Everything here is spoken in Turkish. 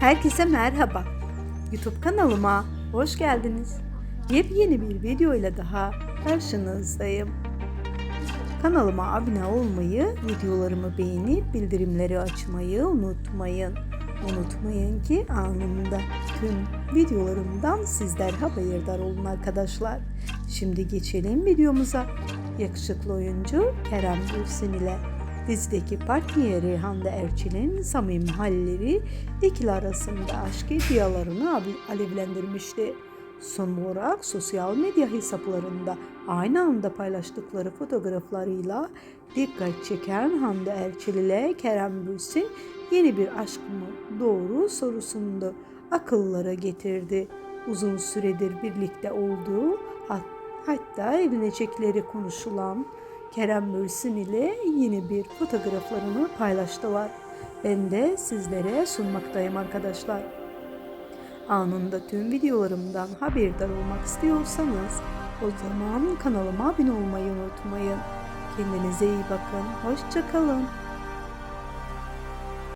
Herkese merhaba. YouTube kanalıma hoş geldiniz. Yepyeni bir video ile daha karşınızdayım. Kanalıma abone olmayı, videolarımı beğenip bildirimleri açmayı unutmayın. Unutmayın ki anında tüm videolarımdan sizler haberdar olun arkadaşlar. Şimdi geçelim videomuza. Yakışıklı oyuncu Kerem Bürsin ile dizideki partneri Hande Erçel'in samimi halleri ikili arasında aşk iddialarını abi- alevlendirmişti. Son olarak sosyal medya hesaplarında aynı anda paylaştıkları fotoğraflarıyla dikkat çeken Hande Erçel ile Kerem Bürsin yeni bir aşk mı doğru sorusunu da akıllara getirdi. Uzun süredir birlikte olduğu hat- hatta evlenecekleri konuşulan Kerem Bürsin ile yeni bir fotoğraflarını paylaştılar. Ben de sizlere sunmaktayım arkadaşlar. Anında tüm videolarımdan haberdar olmak istiyorsanız o zaman kanalıma abone olmayı unutmayın. Kendinize iyi bakın. Hoşçakalın.